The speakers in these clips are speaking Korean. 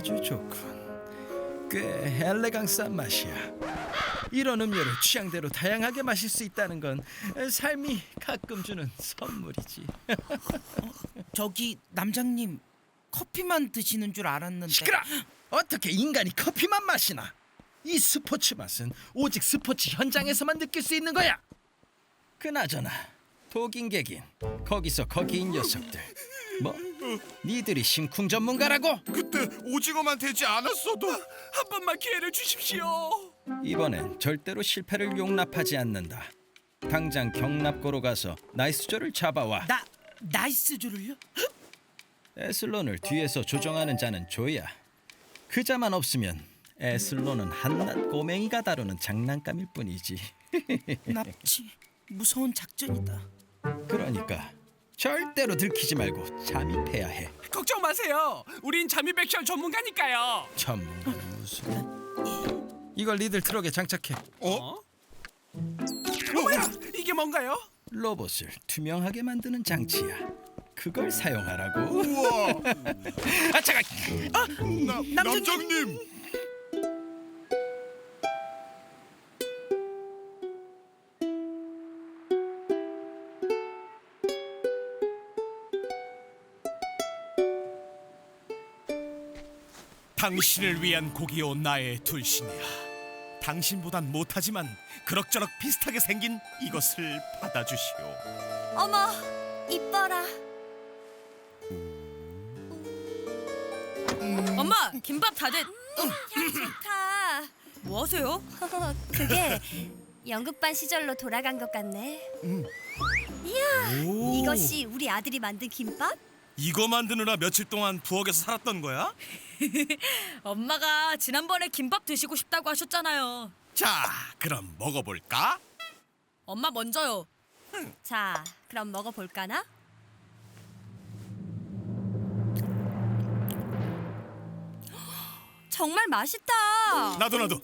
아주 좋군. 꽤 엘레강스한 맛이야. 이런 음료를 취향대로 다양하게 마실 수 있다는 건 삶이 가끔 주는 선물이지. 저기 남장님 커피만 드시는 줄 알았는데 시끄러! 어떻게 인간이 커피만 마시나? 이 스포츠 맛은 오직 스포츠 현장에서만 느낄 수 있는 거야. 그나저나 독인 객인 거기서 거기인 녀석들 뭐 니들이 심쿵 전문가라고? 그때 오징어만 되지 않았어도 한 번만 기회를 주십시오. 이번엔 절대로 실패를 용납하지 않는다. 당장 경납고로 가서 나이스조를 잡아와. 나 나이스주를요? 에슬론을 뒤에서 조정하는 자는 조야. 그 자만 없으면 에슬론은 한낱 꼬맹이가 다루는 장난감일 뿐이지. 납치 무서운 작전이다. 그러니까 절대로 들키지 말고 잠입해야 해. 걱정 마세요. 우린 잠입 액션 전문가니까요. 전문가는 무슨? 이걸 니들 트럭에 장착해. 어? 어머야, 이게 뭔가요? 로봇을 투명하게 만드는 장치야. 그걸 사용하라고. 우와 아 잠깐. 나, 남장님 당신을 위한 곡이오 나의 둘신이야. 당신보단 못하지만 그럭저럭 비슷하게 생긴 이것을 받아주시오. 어머, 이뻐라. 엄마 김밥 다 됐. 향 좋다. 뭐 하세요? 그게 연극반 시절로 돌아간 것 같네. 이야, 이것이 우리 아들이 만든 김밥? 이거 만드느라 며칠 동안 부엌에서 살았던 거야? 엄마가 지난번에 김밥 드시고 싶다고 하셨잖아요. 자, 그럼 먹어볼까? 엄마 먼저요. 자, 그럼 먹어볼까나? 정말 맛있다. 나도 나도.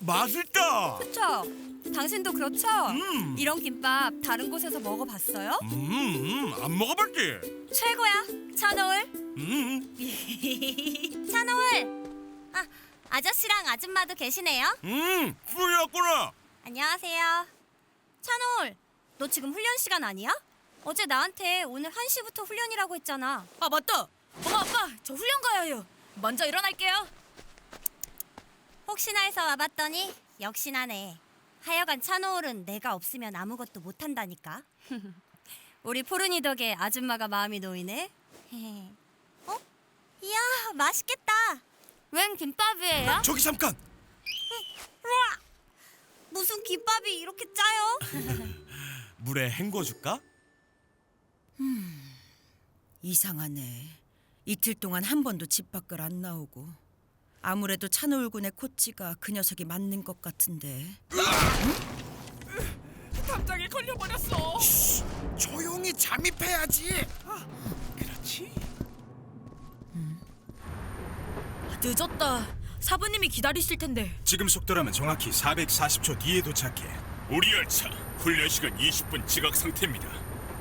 맛있다. 그렇죠? 당신도 그렇죠? 음. 이런 김밥 다른 곳에서 먹어봤어요? 음, 음, 안 먹어봤지. 최고야, 찬호울. 음, 찬호울. 아, 아저씨랑 아줌마도 계시네요. 음, 술이었구나. 안녕하세요. 찬호울, 너 지금 훈련 시간 아니야? 어제 나한테 오늘 1시부터 훈련이라고 했잖아. 아 맞다. 엄마 아빠 저 훈련 가야 해요. 먼저 일어날게요. 혹시나 해서 와봤더니 역시나네. 하여간 찬호울은 내가 없으면 아무것도 못한다니까. 우리 포르니 덕에 아줌마가 마음이 놓이네. 어? 이야, 맛있겠다. 웬 김밥이에요? 저기 잠깐. 무슨 김밥이 이렇게 짜요? 물에 헹궈 줄까? 이상하네. 이틀 동안 한 번도 집 밖을 안 나오고 아무래도 찬호울군의 코치가 그 녀석이 맞는 것 같은데 담장에 걸려버렸어. 조용히 잠입해야지 그렇지. 늦었다. 사부님이 기다리실 텐데. 지금 속도라면 정확히 440초 뒤에 도착해. 우리 열차 훈련 시간 20분 지각 상태입니다.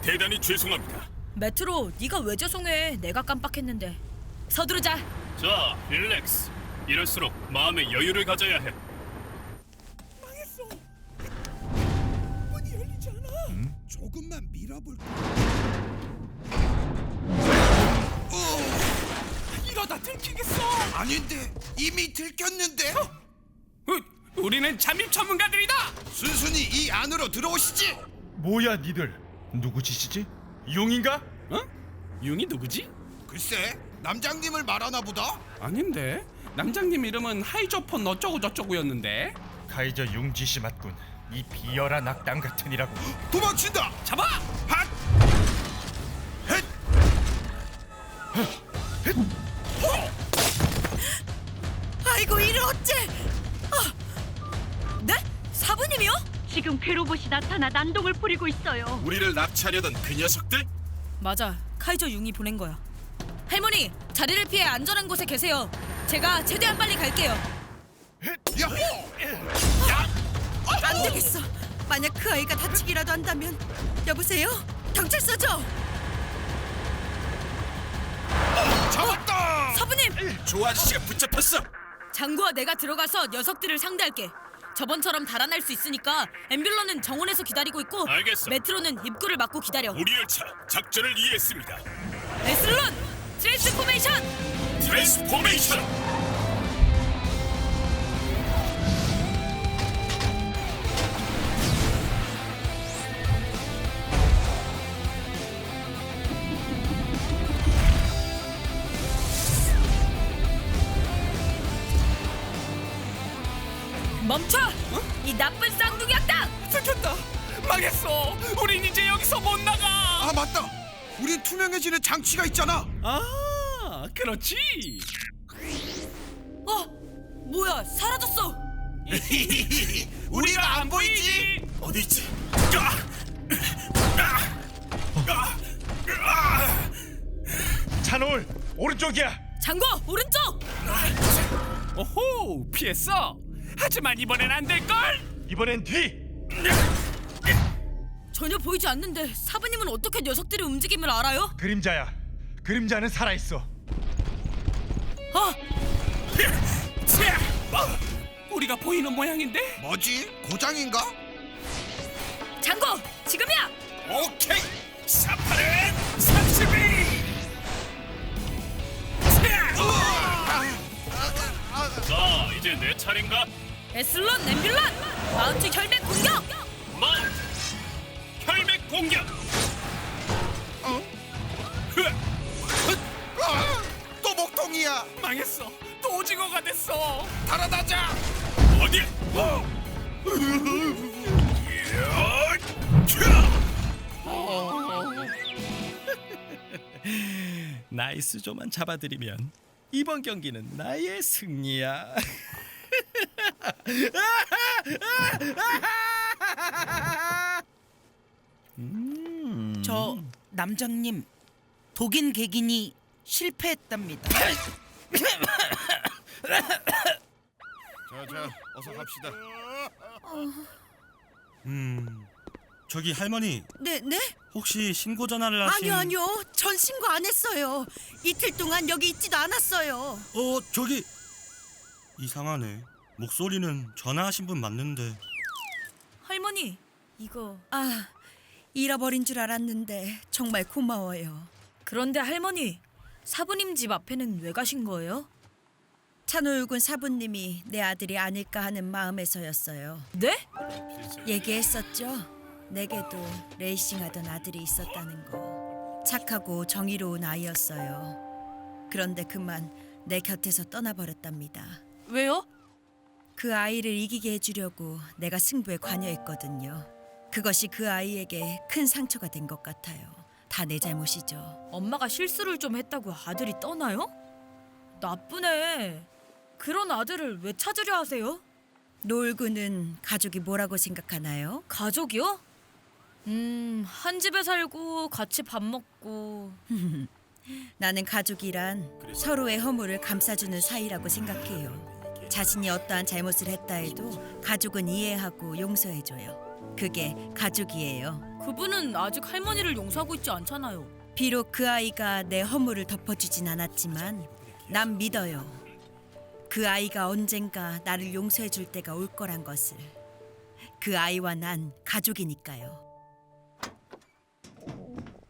대단히 죄송합니다. 메트로 네가 왜 죄송해? 내가 깜빡했는데. 서두르자. 자, 릴렉스. 이럴수록 마음의 여유를 가져야 해. 조금만 밀어볼까 이러다 들키겠어. 아닌데 이미 들켰는데 우리는 잠입 전문가들이다. 순순히 이 안으로 들어오시지 뭐야 니들? 누구 짓이지? 용인가? 어? 융이 누구지? 글쎄 남장님을 말하나 보다 아닌데. 남장님 이름은 하이저폰 어쩌고 저쩌고였는데. 카이저 융짓이 맞군. 이 비열한 악당 같으니라고. 도망친다 잡아! 핫! 헷! 아이고 이를 어째? 아, 네? 사부님이요? 지금 괴로봇이 나타나 난동을 부리고 있어요. 우리를 납치하려던 그 녀석들? 맞아. 카이저 융이 보낸 거야. 할머니 자리를 피해 안전한 곳에 계세요. 제가 최대한 빨리 갈게요. 야! 안 되겠어. 만약 그 아이가 다치기라도 한다면 여보세요? 경찰서죠? 잡았다 사부님, 조 아저씨가 붙잡혔어. 장구와 내가 들어가서 녀석들을 상대할게. 저번처럼 달아날 수 있으니까 앰뷸런은 정원에서 기다리고 있고 알겠어. 메트로는 입구를 막고 기다려. 우리 열차 작전을 이해했습니다. 에슬론 트랜스포메이션. 트랜스포메이션. 멈춰! 이 나쁜 쌍둥이 악당! 들켰다. 망했어. 우린 이제 여기서 못 나가. 아 맞다. 우린 투명해지는 장치가 있잖아. 아, 그렇지. 어, 뭐야 사라졌어. 우리가 안 보이지? 어디 있지? 찬올 오른쪽이야. 장고 오른쪽. 오호, 피했어. 하지만 이번엔 안 될 걸. 이번엔 뒤. 전혀 보이지 않는데 사부님은 어떻게 녀석들의 움직임을 알아요? 그림자야. 그림자는 살아 있어. 아, 차! 어, 우리가 보이는 모양인데? 뭐지? 고장인가? 장고 지금이야. 오케이. 사파는 32. 자, 이제 내 차례인가? 에슬론 앰뷸런 마운트 혈맥 망했어. 또 오징어가 됐어. 달아나자. 어디? 이야! 나이스 조만 잡아드리면 이번 경기는 나의 승리야. 저 남장님 독인 객인이 실패했답니다. 자자 어서 갑시다. 음, 저기 할머니 네, 네? 혹시 신고 전화를 하신? 아니요, 아니요. 전 신고 안 했어요. 이틀 동안 여기 있지도 않았어요. 어, 저기 이상하네. 목소리는 전화하신 분 맞는데. 할머니 이거 아, 잃어버린 줄 알았는데 정말 고마워요. 그런데 할머니 사부님 집 앞에는 왜 가신 거예요? 찬호율군 사부님이 내 아들이 아닐까 하는 마음에서였어요. 네? 얘기했었죠. 내게도 레이싱하던 아들이 있었다는 거. 착하고 정의로운 아이였어요. 그런데 그만 내 곁에서 떠나버렸답니다. 왜요? 그 아이를 이기게 해주려고 내가 승부에 관여했거든요. 그것이 그 아이에게 큰 상처가 된 것 같아요. 다 내 잘못이죠. 엄마가 실수를 좀 했다고 아들이 떠나요? 나쁘네. 그런 아들을 왜 찾으려 하세요? 노을군은 가족이 뭐라고 생각하나요? 가족이요? 음, 한 집에 살고 같이 밥 먹고 나는 가족이란 서로의 허물을 감싸주는 사이라고 생각해요. 자신이 어떠한 잘못을 했다 해도 가족은 이해하고 용서해줘요. 그게 가족이에요. 그분은 아직 할머니를 용서하고 있지 않잖아요. 비록 그 아이가 내 허물을 덮어주진 않았지만 난 믿어요. 그 아이가 언젠가 나를 용서해 줄 때가 올 거란 것을. 그 아이와 난 가족이니까요.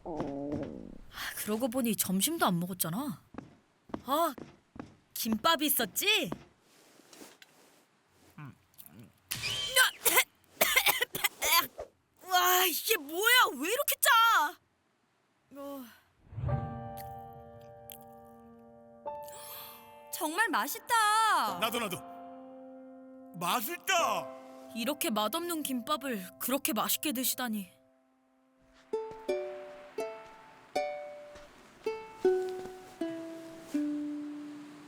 아, 그러고 보니 점심도 안 먹었잖아. 아, 김밥이 있었지? 와, 이게 뭐야? 왜 이렇게 짜? 어, 정말 맛있다. 나도 나도. 맛있다. 이렇게 맛없는 김밥을 그렇게 맛있게 드시다니.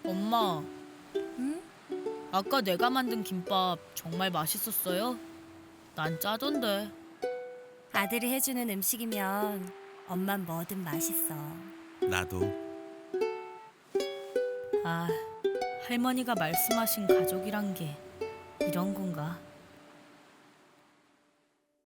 엄마. 응? 아까 내가 만든 김밥 정말 맛있었어요? 난 짜던데. 아들이 해주는 음식이면 엄만 뭐든 맛있어. 나도. 아, 할머니가 말씀하신 가족이란 게 이런 건가?